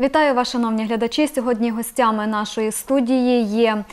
Вітаю вас, шановні глядачі. Сьогодні гостями нашої студії є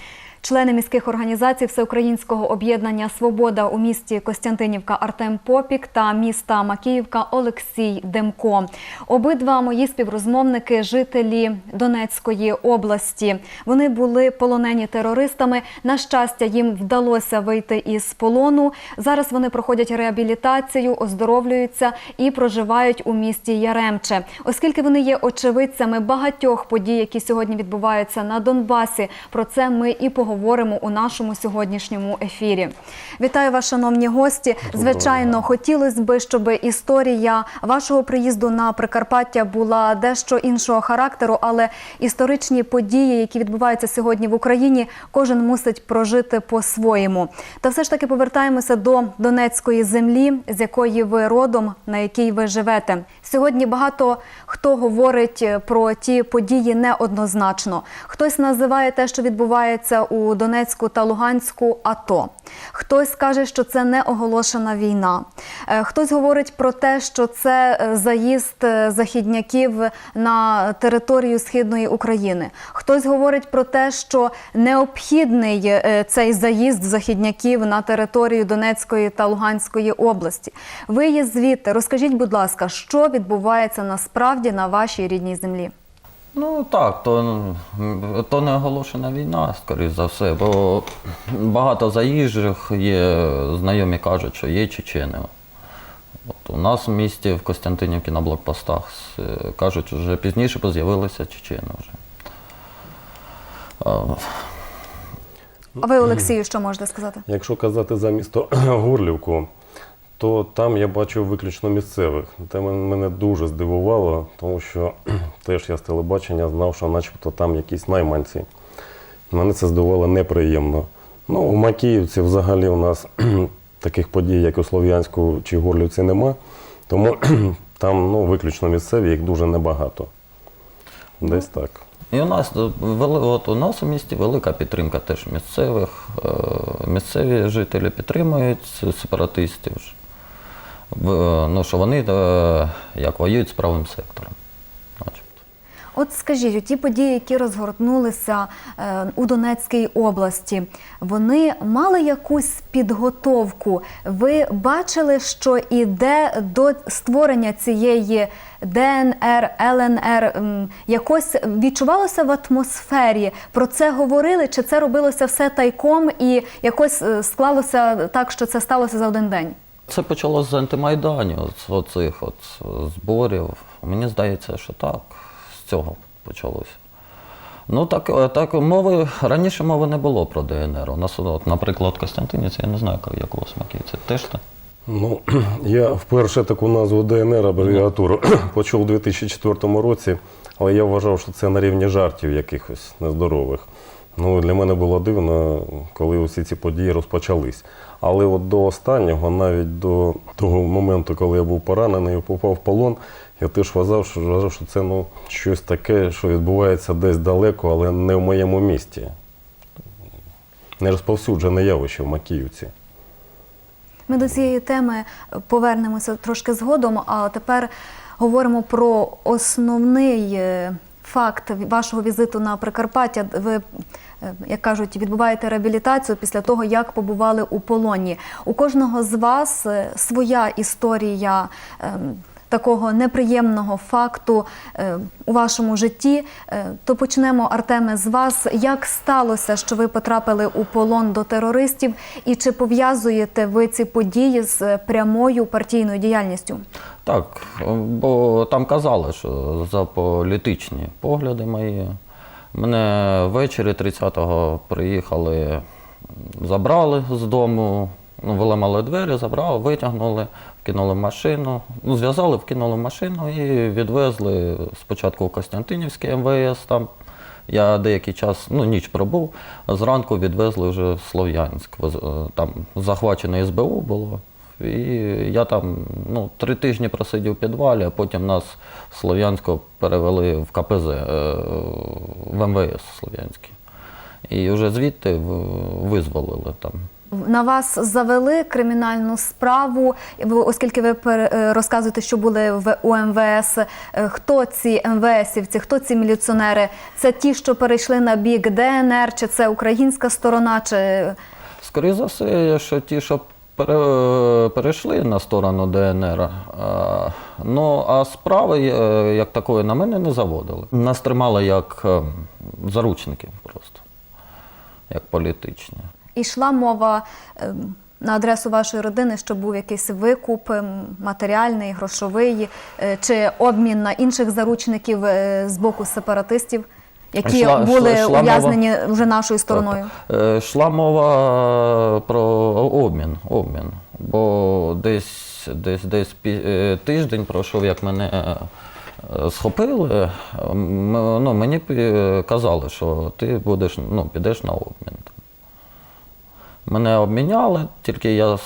члени міських організацій Всеукраїнського об'єднання Свобода у місті Костянтинівка Артем Попік та міста Макіївка Олексій Демко. Обидва мої співрозмовники жителі Донецької області. Вони були полонені терористами. На щастя, їм вдалося вийти із полону. Зараз вони проходять реабілітацію, оздоровлюються і проживають у місті Яремче. Оскільки вони є очевидцями багатьох подій, які сьогодні відбуваються на Донбасі. Про це ми і поговоримо у нашому сьогоднішньому ефірі. Вітаю вас, шановні гості. Звичайно, хотілося б, щоб історія вашого приїзду на Прикарпаття була дещо іншого характеру, але історичні події, які відбуваються сьогодні в Україні, кожен мусить прожити по-своєму. Та все ж таки повертаємося до Донецької землі, з якої ви родом, на якій ви живете. Сьогодні багато хто говорить про ті події неоднозначно. Хтось називає те, що відбувається у Донецьку та Луганську, АТО. Хтось каже, що це не оголошена війна. Е, Хтось говорить про те, що це е, заїзд е, західняків на територію східної України. Хтось говорить про те, що необхідний цей заїзд західняків на територію Донецької та Луганської області. Ви є звідти. Розкажіть, будь ласка, що відбувається насправді на вашій рідній землі? Ну так, то, то не оголошена війна, скоріш за все, бо багато заїжджих є, знайомі кажуть, що є чечени. От у нас в місті в Костянтинівці на блокпостах кажуть, що вже пізніше з'явилися чечени вже. А, А ви, Олексію, що можете сказати? Якщо казати за місто Горлівку, то там я бачив виключно місцевих. Це мене дуже здивувало, тому що теж я з телебачення знав, що начебто там якісь найманці. Мене це здивувало неприємно. Ну, у Макіївці взагалі у нас таких подій, як у Слов'янську чи Горлівці, нема. Тому там ну, виключно місцеві, їх дуже небагато. Десь так. І у нас е, от у нас у місті велика підтримка теж місцевих. Е, Місцеві жителі підтримують сепаратистів. В- Ну, що вони е, як воюють з правим сектором. От скажіть, ті події, які розгорнулися е, у Донецькій області, вони мали якусь підготовку? Ви бачили, що іде до створення цієї ДНР, ЛНР? Якось відчувалося в атмосфері? Про це говорили? Чи це робилося все тайком і якось е, склалося так, що це сталося за один день? Це почалося з антимайданів, з оцих от зборів. Мені здається, що так, з цього почалося. Ну так, е, так мови раніше мови не було про ДНР. У нас, от, наприклад, Костянтинівці, я не знаю, як- як у вас Макіївці, теж так? Ну, я вперше таку назву ДНР абревіатуру почув у 2004 році, але я вважав, що це на рівні жартів якихось нездорових. Ну, для мене було дивно, коли усі ці події розпочались. Але от до останнього, навіть до того моменту, коли я був поранений і попав в полон, я теж вважав, що, вважав, що це ну, щось таке, що відбувається десь далеко, але не в моєму місті. Не розповсюджене явище в Макіївці. Ми до цієї теми повернемося трошки згодом, а тепер говоримо про основний е, факт вашого візиту на Прикарпаття. Ви, е, як кажуть, відбуваєте реабілітацію після того, як побували у полоні. У кожного з вас е, своя історія. Такого неприємного факту е, у вашому житті, Е, то почнемо, Артеме, з вас. Як сталося, що ви потрапили у полон до терористів, і чи пов'язуєте ви ці події з прямою партійною діяльністю? Так, бо там казали, що за політичні погляди мої. Мене ввечері 30-го приїхали, забрали з дому, ну, виламали двері, забрали, витягнули, вкинули в машину. Ну, зв'язали, вкинули в машину і відвезли спочатку в Костянтинівське МВС. Там я деякий час, ну, ніч пробув, а зранку відвезли вже в Слов'янськ. Е, Там захвачене СБУ було. І я там ну, три тижні просидів у підвалі, а потім нас з Слов'янського перевели в КПЗ, е, в МВС Слов'янське. І вже звідти визволили там. На вас завели кримінальну справу, оскільки ви е, розказуєте, що були в у МВС. Е, Хто ці МВСівці, хто ці міліціонери? Це ті, що перейшли на бік ДНР, чи це українська сторона, чи Скоріше за все, що ті, що перейшли на сторону ДНР, е, ну а справи е, як такої на мене не заводили. Нас тримали як е, заручників просто, як політичні. Йшла мова ем, на адресу вашої родини, що був якийсь викуп ем, матеріальний, грошовий, е, чи обмін на інших заручників е, з боку сепаратистів, які Йшла- були йшла ув'язнені вже нашою стороною? Так. Е, Йшла мова про обмін, обмін. Бо десь, десь, десь е, тиждень пройшов, як мене е, схопили. Ну, мені казали, що ти будеш, ну, підеш на обмін. Мене обміняли, тільки я,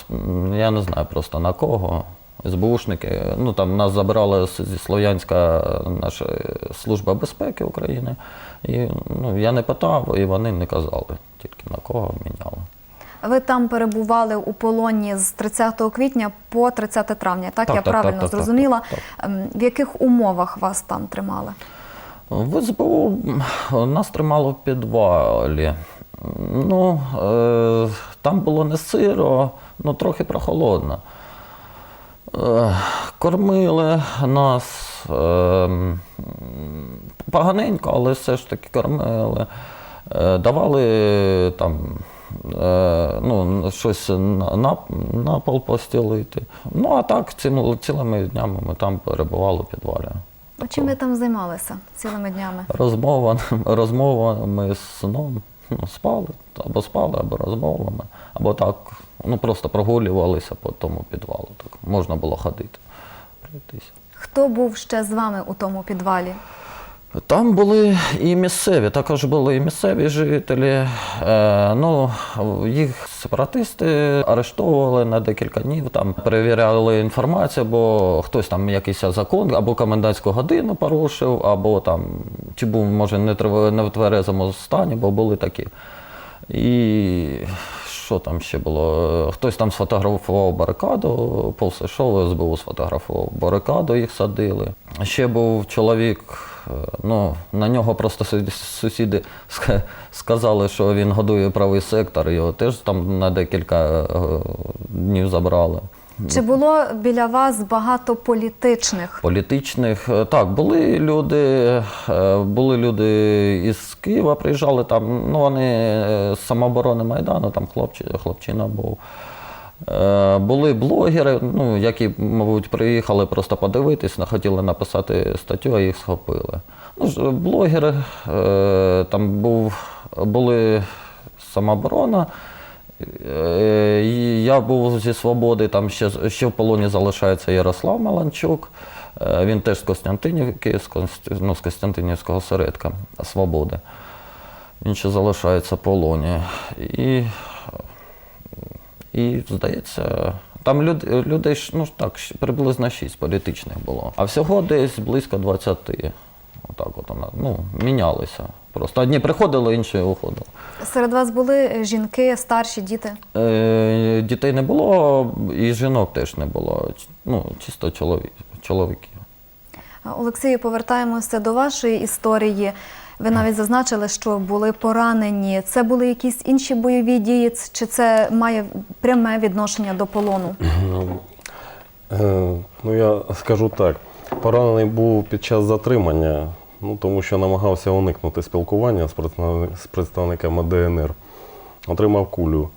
я не знаю просто на кого. СБУшники, ну там нас забрали зі Слов'янська наша служба безпеки України. І ну, я не питав, і вони не казали, тільки на кого обміняли. Ви там перебували у полоні з 30 квітня по 30 травня, так, Так, я так, правильно так, так, так, зрозуміла. так, Ем, В яких умовах вас там тримали? В СБУ нас тримало в підвалі. Ну, е, там було не сиро, ну трохи прохолодно. Е, кормили нас е, поганенько, але все ж таки кормили. Е, давали там е, ну, щось на, на, на пол постілити. Ну, а так цим, цілими днями ми там перебували у підвалі. А Чим ви там займалися цілими днями? Розмова, розмовами з сном. Ну, спали, або спали, або розмовами, або так, ну просто прогулювалися по тому підвалу. Так можна було ходити, пройтися. Хто був ще з вами у тому підвалі? Там були і місцеві, також були і місцеві жителі. Е, ну, їх сепаратисти арештовували на декілька днів, там перевіряли інформацію, бо хтось там якийсь закон або комендантську годину порушив, або там чи був, може, не в тверезому стані, бо були такі. І що там ще було? Хтось там сфотографував барикаду, повз йшов, СБУ сфотографував барикаду, їх садили. Ще був чоловік, ну, на нього просто сусіди сказали, що він годує правий сектор, його теж там на декілька е, днів забрали. Чи було біля вас багато політичних? Політичних е, так, були люди, е, були люди із Києва, приїжджали там. Ну вони е, з самооборони Майдану, там хлопчина був. Е, Були блогери, ну, які, мабуть, приїхали просто подивитись, хотіли написати статтю, а їх схопили. Ну, блогери, е, там був, були самооборона. Е, Я був зі свободи, там ще, ще в полоні залишається Ярослав Маланчук. Він теж з Костянтинівки, з, ну, з Костянтинівського середка Свободи. Він ще залишається в полоні. І, і здається, там люд, людей ж, ну, так, приблизно 6 політичних було. А всього десь близько 20. Отак от вона, ну, мінялися. Просто одні приходили, інші уходили. Серед вас були жінки, старші діти? Е, Дітей не було, і жінок теж не було. Ну, чисто чоловік, чоловіки. Олексію, повертаємося до вашої історії. Ви навіть зазначили, що були поранені. Це були якісь інші бойові дії, чи це має пряме відношення до полону? Е, Ну, я скажу так. Поранений був під час затримання, ну, тому що намагався уникнути спілкування з представниками ДНР. Отримав кулю.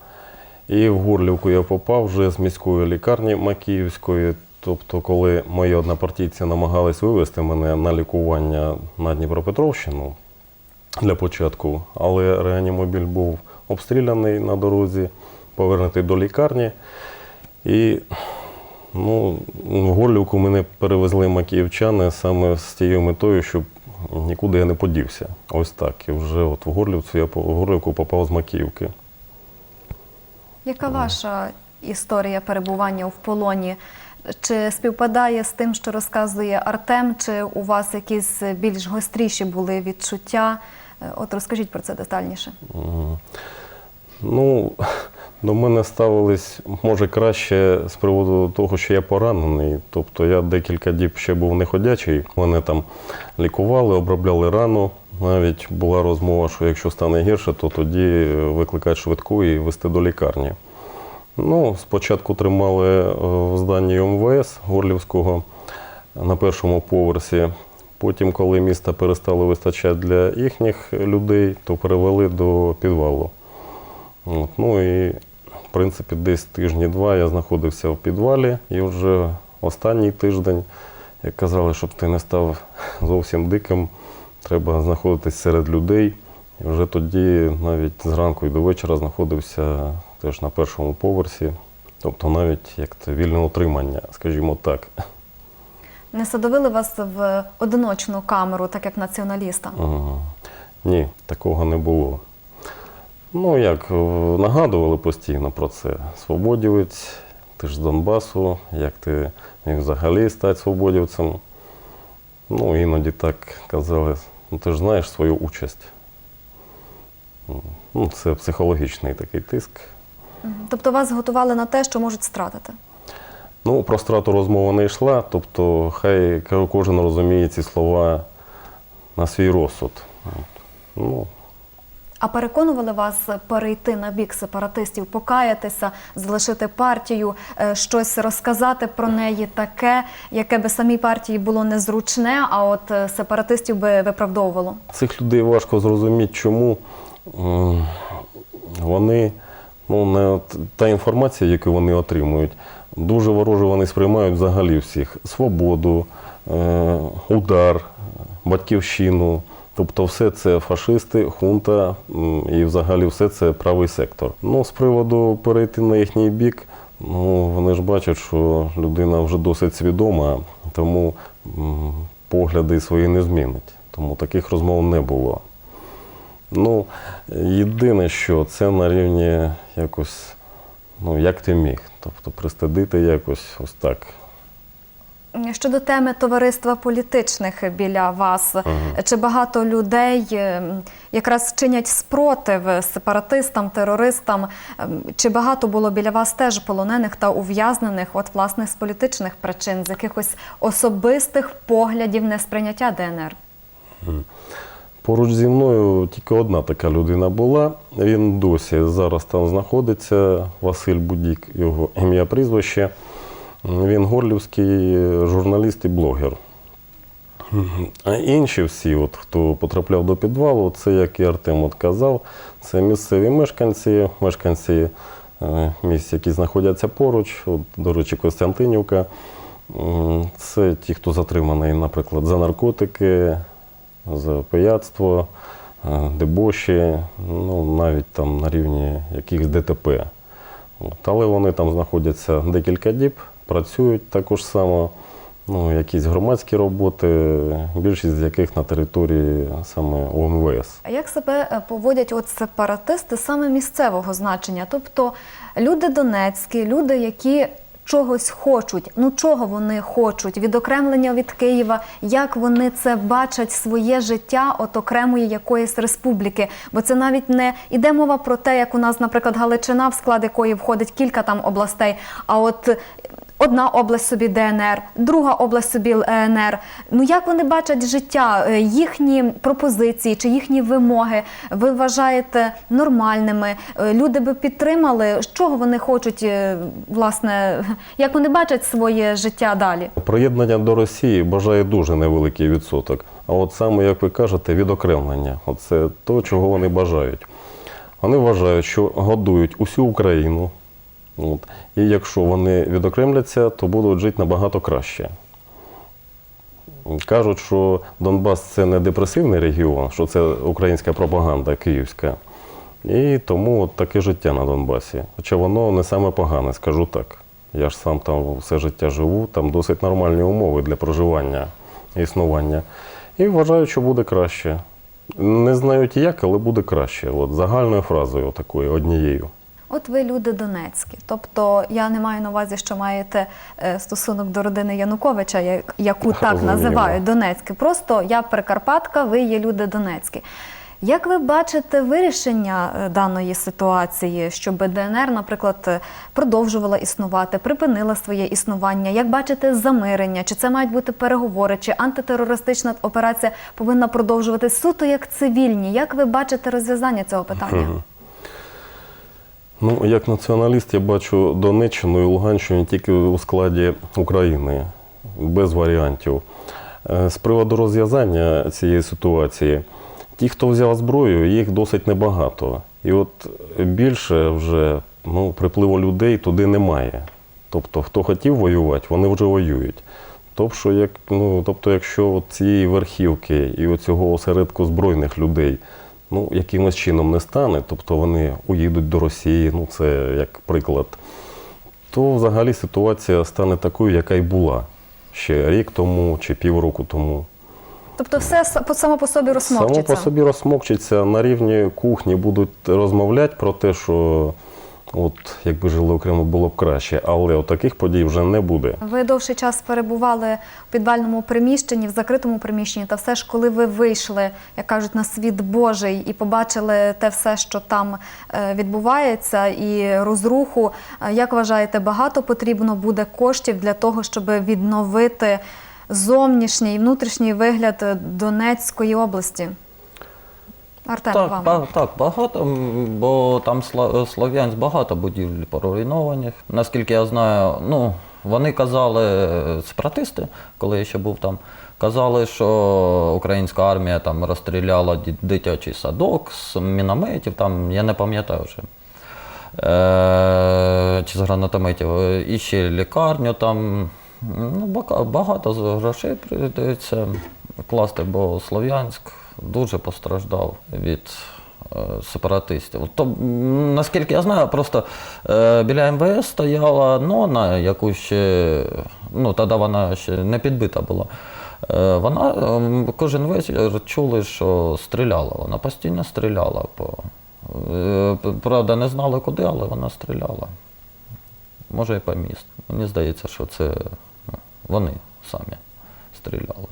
І в Горлівку я попав вже з міської лікарні Макіївської. Тобто, коли мої однопартійці намагались вивезти мене на лікування на Дніпропетровщину для початку, але реанімобіль був обстріляний на дорозі, повернутий до лікарні. І Ну, в Горлівку мене перевезли макіївчани саме з тією метою, щоб нікуди я не подівся. Ось так. І вже от в Горлівцю я в Горлівку попав з Макіївки. Яка ваша історія перебування в полоні? Чи співпадає з тим, що розказує Артем, чи у вас якісь більш гостріші були відчуття? Е, От розкажіть про це детальніше. Ну, До мене ставились, може, краще з приводу того, що я поранений. Тобто я декілька діб ще був неходячий. Мене там лікували, обробляли рану. Навіть була розмова, що якщо стане гірше, то тоді викликають швидку і вести до лікарні. Ну, спочатку тримали е, в зданні МВС Горлівського на першому поверсі. Потім, коли міста перестало вистачати для їхніх людей, то перевели до підвалу. От, ну і, в принципі, десь тижні-два я знаходився в підвалі, і вже останній тиждень, як казали, щоб ти не став зовсім диким, треба знаходитись серед людей. І вже тоді, навіть зранку і до вечора, знаходився теж на першому поверсі. Тобто навіть як це вільне утримання, скажімо так. Не садовили вас в одиночну камеру, так як націоналіста? Ага. Ні, такого не було. Ну, як е, нагадували постійно про це. Свободівець, ти ж з Донбасу, як ти міг взагалі стати свободівцем. Ну, іноді так казали, ну ти ж знаєш свою участь. Ну, це психологічний такий тиск. Тобто вас готували на те, що можуть стратити? Ну, про страту розмова не йшла, тобто хай кожен розуміє ці слова на свій розсуд. От. Ну, А переконували вас перейти на бік сепаратистів, покаятися, залишити партію, е, щось розказати про неї таке, яке би самій партії було незручне, а от е, сепаратистів би виправдовувало? Цих людей важко зрозуміти, чому м, вони, ну, не, та інформація, яку вони отримують, дуже вороже вони сприймають взагалі всіх. Свободу, е, удар, батьківщину. Тобто все це фашисти, хунта і взагалі все це правий сектор. Ну, з приводу перейти на їхній бік, ну, вони ж бачать, що людина вже досить свідома, тому погляди свої не змінить. Тому таких розмов не було. Ну, єдине, що це на рівні якось, ну, як ти міг. Тобто пристидити якось ось так. Щодо теми товариства політичних біля вас, чи багато людей е, якраз чинять спротив сепаратистам, терористам? Ем, Чи багато було біля вас теж полонених та ув'язнених, от власне з політичних причин, з якихось особистих поглядів несприйняття ДНР? Поруч зі мною тільки одна така людина була. Він досі зараз там знаходиться. Василь Будік, його ім'я прізвище. Він горлівський журналіст і блогер. А інші всі, от, хто потрапляв до підвалу, це, як і Артем от казав, це місцеві мешканці, мешканці е, місць, які знаходяться поруч, от, до речі, Костянтинівка. Це ті, хто затриманий, наприклад, за наркотики, за пияцтво, е, дебоші, ну, навіть там на рівні якихось ДТП. От. Але вони там знаходяться декілька діб, працюють також само, ну, якісь громадські роботи, більшість з яких на території саме ОМВС. А як себе е, поводять от сепаратисти саме місцевого значення? Тобто люди донецькі, люди, які чогось хочуть. Ну чого вони хочуть? Відокремлення від Києва, як вони це бачать своє життя от окремої якоїсь республіки? Бо це навіть не іде мова про те, як у нас, наприклад, Галичина, в склад якої входить кілька там областей. А от Одна область собі ДНР, друга область собі ЛНР. Ну як вони бачать життя, Е, їхні пропозиції чи їхні вимоги ви вважаєте нормальними? Е, Люди би підтримали, з чого вони хочуть, е, власне, як вони бачать своє життя далі? Приєднання до Росії бажає дуже невеликий відсоток. А от саме, як ви кажете, відокремлення це то, чого вони бажають. Вони вважають, що годують усю Україну. От. І якщо вони відокремляться, то будуть жити набагато краще. Кажуть, що Донбас це не депресивний регіон, що це українська пропаганда київська. І тому от таке життя на Донбасі. Хоча воно не саме погане, скажу так. Я ж сам там все життя живу, там досить нормальні умови для проживання існування. І вважаю, що буде краще. Не знають як, але буде краще. От загальною фразою такою, однією. От ви люди Донецькі, тобто я не маю на увазі, що маєте е, стосунок до родини Януковича, як- яку так називають Донецькі. Просто я Прикарпатка, ви є люди Донецькі. Як ви бачите вирішення е, даної ситуації, щоб ДНР, наприклад, е, продовжувала існувати, припинила своє існування? Як бачите замирення? Чи це мають бути переговори? Чи антитерористична операція повинна продовжуватись суто як цивільні? Як ви бачите розв'язання цього питання? Ну, як націоналіст, я бачу Донеччину і Луганщину тільки у складі України, без варіантів. Е, З приводу розв'язання цієї ситуації, ті, хто взяв зброю, їх досить небагато. І от більше вже ну, припливу людей туди немає. Тобто, хто хотів воювати, вони вже воюють. Тобто, як, ну, тобто якщо от цієї верхівки і оцього осередку збройних людей ну, якимось чином не стане, тобто вони уїдуть до Росії, ну це як приклад, то взагалі ситуація стане такою, яка й була ще рік тому чи півроку тому. Тобто, все само по собі Само по собі розсмокчиться на рівні кухні, будуть розмовляти про те, що от якби жили окремо було б краще, але таких подій вже не буде. Ви довший час перебували в підвальному приміщенні, в закритому приміщенні, та все ж, коли ви вийшли, як кажуть, на світ Божий і побачили те все, що там е, відбувається, і розруху, е, як вважаєте, багато потрібно буде коштів для того, щоб відновити зовнішній і внутрішній вигляд Донецької області? Артем, Так, вам. ба- так, багато, бо там Слов'янськ багато будівель поруйнованих. Наскільки я знаю, ну, вони казали, е, сепаратисти, коли я ще був там, казали, що українська армія там розстріляла дитячий садок з мінометів, там, я не пам'ятаю вже. Е, чи з гранатометів, е, і ще лікарню там. Ну, багато грошей прийдеться класти, бо Слов'янськ дуже постраждав від е, сепаратистів. То, наскільки я знаю, просто е, біля МВС стояла нона, яку ще, ну тоді вона ще не підбита була. Е, Вона кожен вечір чули, що стріляла. Вона постійно стріляла по. Правда, не знали куди, але вона стріляла. Може і по місту. Мені здається, що це ну, вони самі стріляли.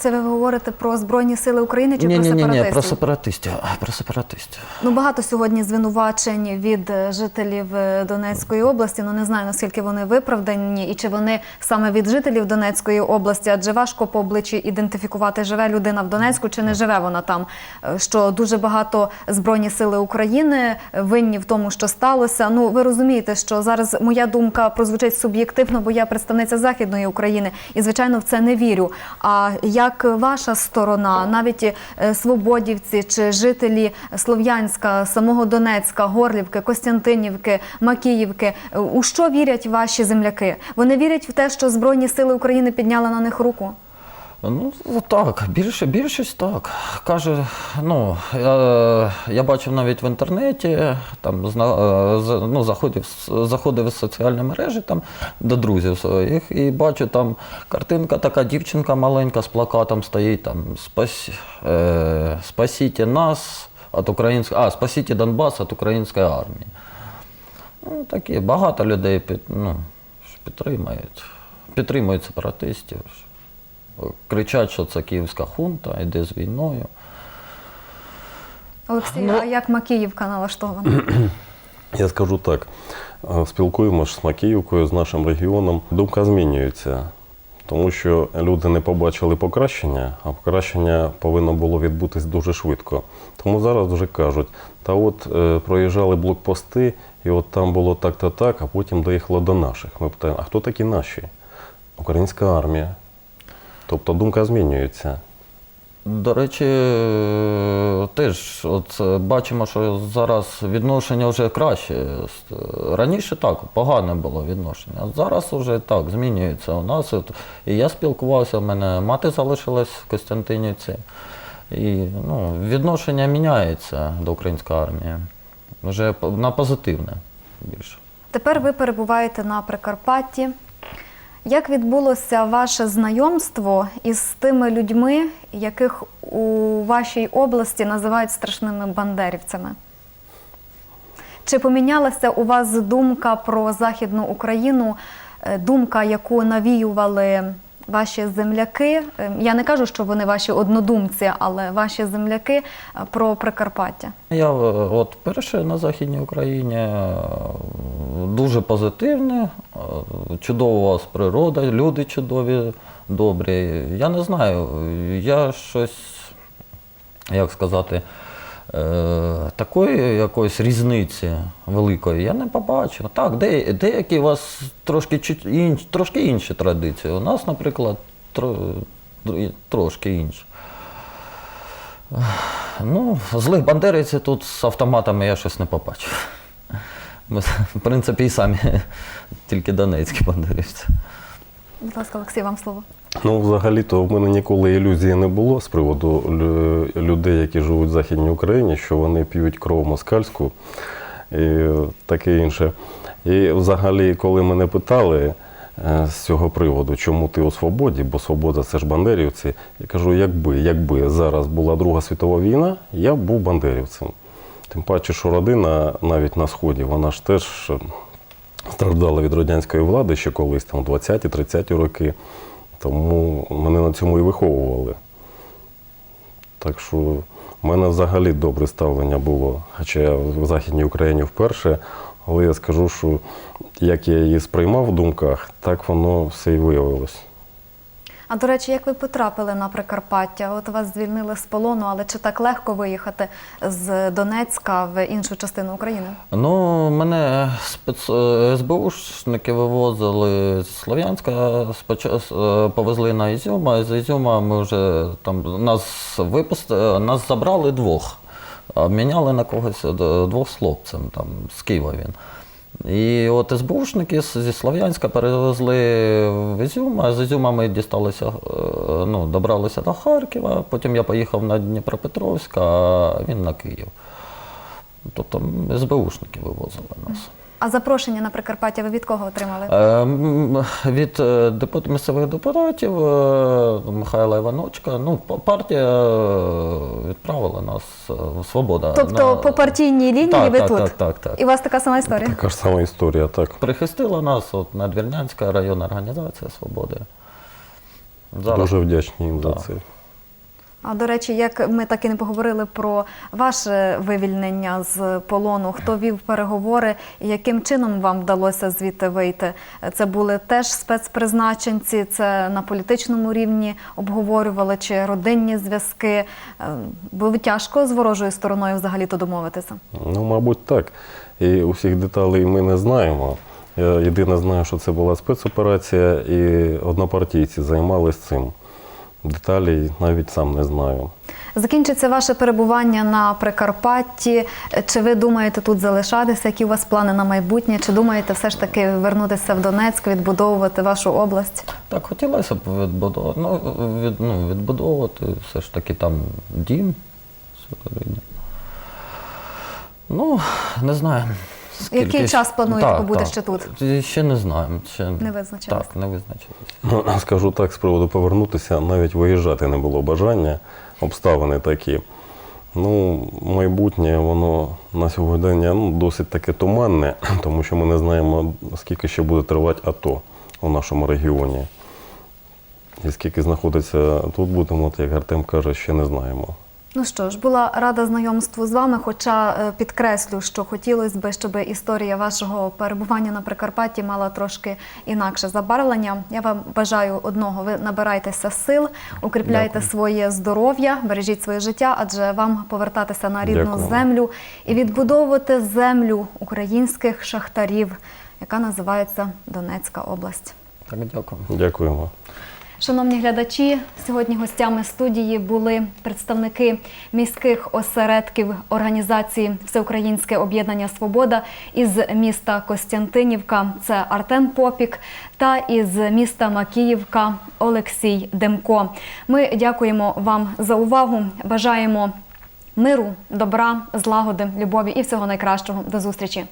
Це ви говорите про Збройні Сили України чи ні, про ні, сепаратистів? ні, про сепаратистів. Про сепаратистів. Ну, багато сьогодні звинувачень від е, жителів е, Донецької області. Ну не знаю наскільки вони виправдані і чи вони саме від жителів Донецької області, адже важко по обличчі ідентифікувати, живе людина в Донецьку чи не живе вона там. Е, Що дуже багато збройні сили України винні в тому, що сталося. Ну ви розумієте, що зараз моя думка прозвучить суб'єктивно, бо я представниця західної України, і звичайно в це не вірю. А як ваша сторона, навіть е, свободівці чи жителі Слов'янська, самого Донецька, Горлівки, Костянтинівки, Макіївки, у що вірять ваші земляки? Вони вірять в те, що Збройні сили України підняли на них руку? Ну так, більше, більшість так. Каже, ну я, я бачив навіть в інтернеті, там е, ну, заходив, заходив в соціальні мережі там до друзів своїх і бачу там картинка, така дівчинка маленька з плакатом стоїть там Спас, е, спасіть нас від української, а спасіть Донбас від української армії. Ну, такі багато людей під, ну, підтримують, підтримують сепаратистів. Кричать, що це київська хунта, йде з війною. Олексій, Ну- а як Макіївка налаштована? Я скажу так: е, спілкуємося з Макіївкою, з нашим регіоном. Думка змінюється, тому що люди не побачили покращення, а покращення повинно було відбутись дуже швидко. Тому зараз вже кажуть: та от е, проїжджали блокпости, і от там було так та так, а потім доїхало до наших. Ми питаємо, а хто такі наші? Українська армія. Тобто думка змінюється. До речі, теж от е, бачимо, що зараз відношення вже краще. Раніше так, погане було відношення. А зараз вже так змінюється у нас. От, і я спілкувався, в мене мати залишилась в Костянтинівці. І ну, відношення міняється до української армії. Вже на позитивне більше. Тепер ви перебуваєте на Прикарпатті. Як відбулося ваше знайомство із тими людьми, яких у вашій області називають страшними бандерівцями? Чи помінялася у вас думка про Західну Україну, е, думка, яку навіювали ваші земляки, е, я не кажу, що вони ваші однодумці, але ваші земляки е, про Прикарпаття? Я е, от перше на Західній Україні е, дуже позитивне, чудова у вас природа, люди чудові, добрі. Я не знаю, я щось, як сказати, такої якоїсь різниці великої я не побачив. Так, де, деякі у вас трошки, інш, трошки інші традиції. У нас, наприклад, тро, трошки інші. Ну, злих бандерівців тут з автоматами я щось не побачив. Ми, в принципі, і самі тільки донецькі бандерівці. Будь ласка, Олексій, вам слово. Ну, взагалі-то в мене ніколи ілюзії не було з приводу людей, які живуть в Західній Україні, що вони п'ють кров москальську і таке інше. І взагалі, коли мене питали е, з цього приводу, чому ти у свободі, бо свобода це ж бандерівці, я кажу, якби, якби зараз була Друга світова війна, я б був бандерівцем. Тим паче, що родина навіть на Сході, вона ж теж страждала від радянської влади ще колись, там 20-30 роки. Тому мене на цьому і виховували. Так що в мене взагалі добре ставлення було, хоча я в Західній Україні вперше, але я скажу, що як я її сприймав в думках, так воно все і виявилось. А до речі, як ви потрапили на Прикарпаття? От вас звільнили з полону, але чи так легко виїхати з Донецька в іншу частину України? Ну, мене спец... е, СБУшники вивозили з Слов'янська, спочатку повезли на Ізюм, а з Ізюма ми вже там нас випустили, нас забрали двох, обміняли на когось е, двох з хлопцем, там з Києва він. І от СБУшники зі Слов'янська перевезли в Ізюм, а з Ізюма ми дісталися, е, ну, добралися до Харкова, потім я поїхав на Дніпропетровськ, а він на Київ. Тобто СБУшники вивозили нас. А запрошення на Прикарпаття ви від кого отримали? Е, Від е, депут, місцевих депутатів е, Михайла Іваночка, ну, партія відправила нас в Свобода. Тобто на- по партійній лінії так, ви так, тут? Так, так, так. І у вас така сама історія? Така ж сама історія, так. Прихистила нас от, Надвірнянська районна організація Свободи. Зараз Дуже вдячні їм за Так. це. А до речі, як ми так і не поговорили про ваше вивільнення з полону, хто вів переговори і яким чином вам вдалося звідти вийти? Це були теж спецпризначенці, це на політичному рівні обговорювали чи родинні зв'язки. Е, Було тяжко з ворожою стороною взагалі то домовитися. Ну, мабуть, так. І усіх деталей ми не знаємо. Я єдине знаю, що це була спецоперація, і однопартійці займалися цим. Деталей навіть сам не знаю. Закінчиться ваше перебування на Прикарпатті. Чи ви думаєте тут залишатися? Які у вас плани на майбутнє? Чи думаєте все ж таки вернутися в Донецьк, відбудовувати вашу область? так хотілося б відбудовувати, ну, від, ну, відбудовувати все ж таки там дім. Ну, не знаю. Який час плануєте Так, побути так. ще тут? Ще не знаємо. Ще... Не визначились? Так, не визначились. Ну, скажу так, з приводу повернутися, навіть виїжджати не було бажання, обставини такі. Ну, майбутнє, воно на сьогодні ну, досить таке туманне, тому що ми не знаємо, скільки ще буде тривати АТО у нашому регіоні. І скільки знаходиться тут, будемо, от, як Артем каже, ще не знаємо. Ну що ж, була рада знайомству з вами, хоча е, підкреслю, що хотілося б, щоб історія вашого перебування на Прикарпатті мала трошки інакше забарвлення. Я вам бажаю одного: ви набирайтеся сил, укріпляйте Дякую. своє здоров'я, бережіть своє життя, адже вам повертатися на рідну Дякую. землю і відбудовувати землю українських шахтарів, яка називається Донецька область. Так, дякую. Дякуємо. Шановні глядачі, сьогодні гостями студії були представники міських осередків організації Всеукраїнське об'єднання Свобода із міста Костянтинівка. Це Артем Попік та із міста Макіївка Олексій Демко. Ми дякуємо вам за увагу. Бажаємо миру, добра, злагоди, любові і всього найкращого. До зустрічі.